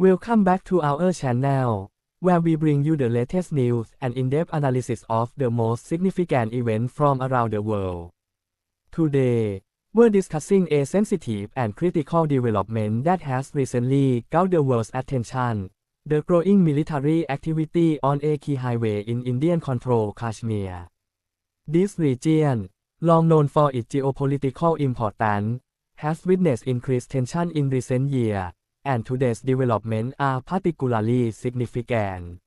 Welcome back to our channel, where we bring you the latest news and in-depth analysis of the most significant events from around the world. Today, we're discussing a sensitive and critical development that has recently caught the world's attention. The growing military activity on a key highway in Indian-controlled Kashmir. This region, long known for its geopolitical importance, has witnessed increased tension in recent years, and today's developments are particularly significant.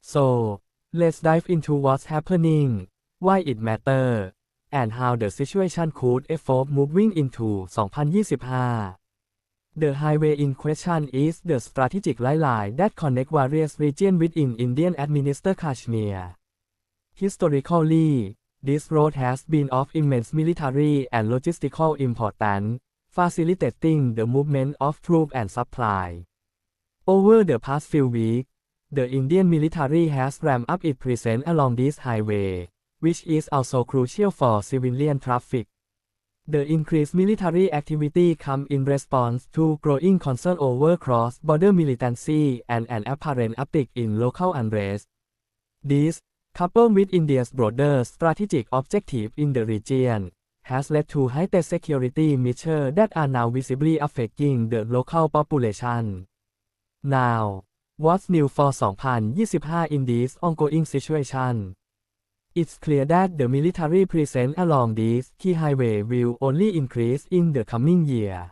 So, let's dive into what's happening, why it matters, and how the situation could evolve moving into 2025. The highway in question is the strategic line that connects various regions within Indian administered Kashmir. Historically, this road has been of immense military and logistical importance, facilitating the movement of troops and supply. Over the past few weeks, the Indian military has ramped up its presence along this highway, which is also crucial for civilian traffic. The increased military activity comes in response to growing concern over cross-border militancy and an apparent uptick in local unrest. This, coupled with India's broader strategic objective in the region, has led to heightened security measures that are now visibly affecting the local population. Now, what's new for 2025 in this ongoing situation? It's clear that the military presence along this key highway will only increase in the coming year.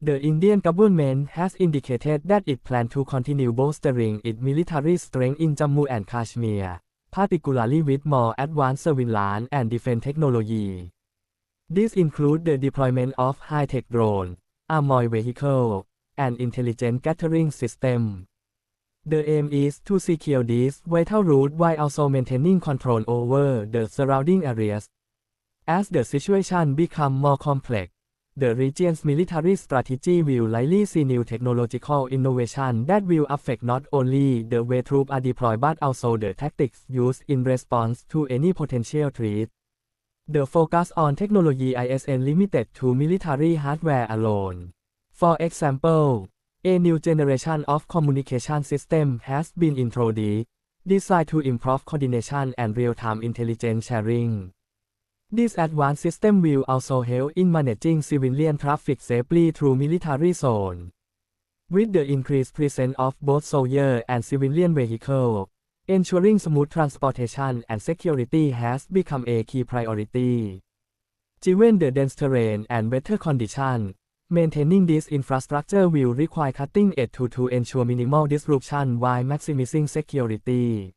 The Indian government has indicated that it plans to continue bolstering its military strength in Jammu and Kashmir, particularly with more advanced surveillance and defense technology. This includes the deployment of high-tech drone, armored vehicle, and intelligent gathering system. The aim is to secure this vital route while also maintaining control over the surrounding areas. As the situation becomes more complex, the region's military strategy will likely see new technological innovation that will affect not only the way troops are deployed but also the tactics used in response to any potential threat. The focus on technology isn't limited to military hardware alone. For example, a new generation of communication system has been introduced, designed to improve coordination and real-time intelligence sharing. This advanced system will also help in managing civilian traffic safely through military zones. With the increased presence of both soldier and civilian vehicles, Ensuring smooth transportation and security has become a key priority. Given the dense terrain and weather conditions, maintaining this infrastructure will require cutting edge to, to ensure minimal disruption while maximizing security.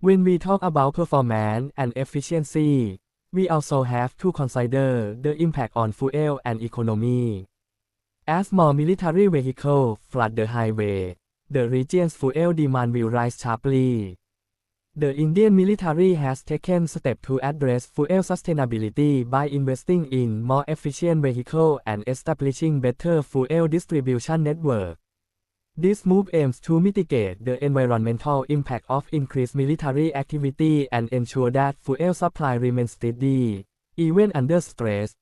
When we talk about performance and efficiency, we also have to consider the impact on fuel and economy. As more military vehicles flood the highway, the region's fuel demand will rise sharply. The Indian military has taken steps to address fuel sustainability by investing in more efficient vehicles and establishing better fuel distribution network. This move aims to mitigate the environmental impact of increased military activity and ensure that fuel supply remains steady, even under stress.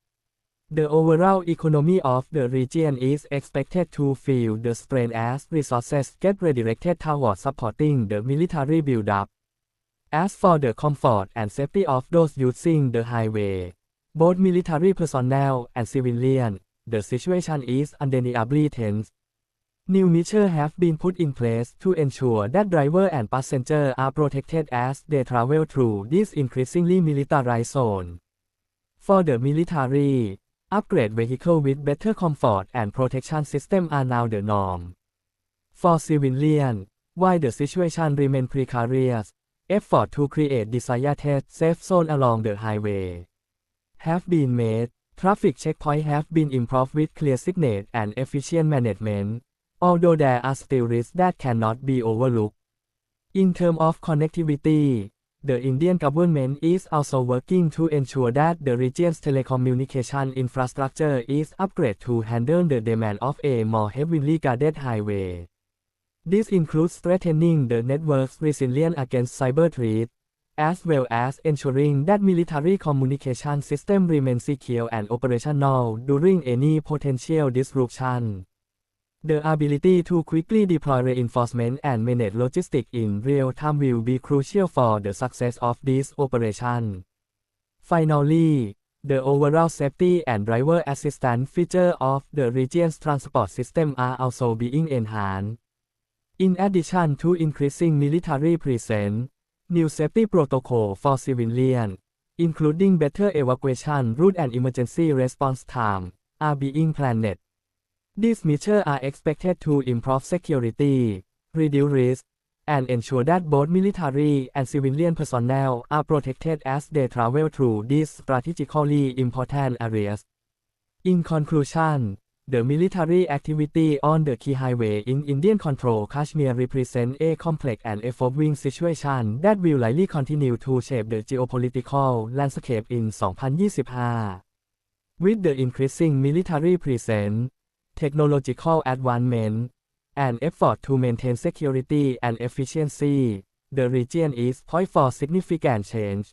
The overall economy of the region is expected to feel the strain as resources get redirected toward supporting the military buildup. As for the comfort and safety of those using the highway, both military personnel and civilian, the situation is undeniably tense. New measures have been put in place to ensure that driver and passenger are protected as they travel through this increasingly militarized zone. For the military, Upgrade vehicle with better comfort and protection system are now the norm. For civilian, while the situation remains precarious, effort to create desired safe zone along the highway have been made. Traffic checkpoints have been improved with clear signage and efficient management, although there are still risks that cannot be overlooked. In terms of connectivity, the Indian government is also working to ensure that the region's telecommunication infrastructure is upgraded to handle the demand of a more heavily guarded highway. This includes strengthening the network's resilience against cyber threats, as well as ensuring that military communication systems remain secure and operational during any potential disruption. The ability to quickly deploy reinforcement and manage logistics in real time will be crucial for the success of this operation. Finally, the overall safety and driver assistance feature of the region's transport system are also being enhanced. In addition to increasing military presence, new safety protocol for civilians, including better evacuation route and emergency response time, are being planned. These measures are expected to improve security, reduce risk, and ensure that both military and civilian personnel are protected as they travel through these strategically important areas. In conclusion, the military activity on the key highway in Indian control Kashmir represents a complex and evolving situation that will likely continue to shape the geopolitical landscape in 2025. With the increasing military presence, technological advancement, and effort to maintain security and efficiency, the region is poised for significant change.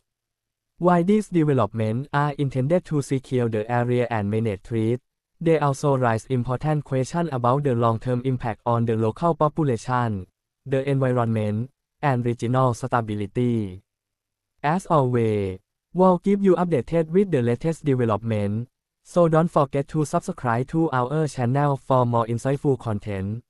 While these developments are intended to secure the area and manage threats, they also raise important questions about the long-term impact on the local population, the environment, and regional stability. As always, we'll keep you updated with the latest development, so don't forget to subscribe to our channel for more insightful content.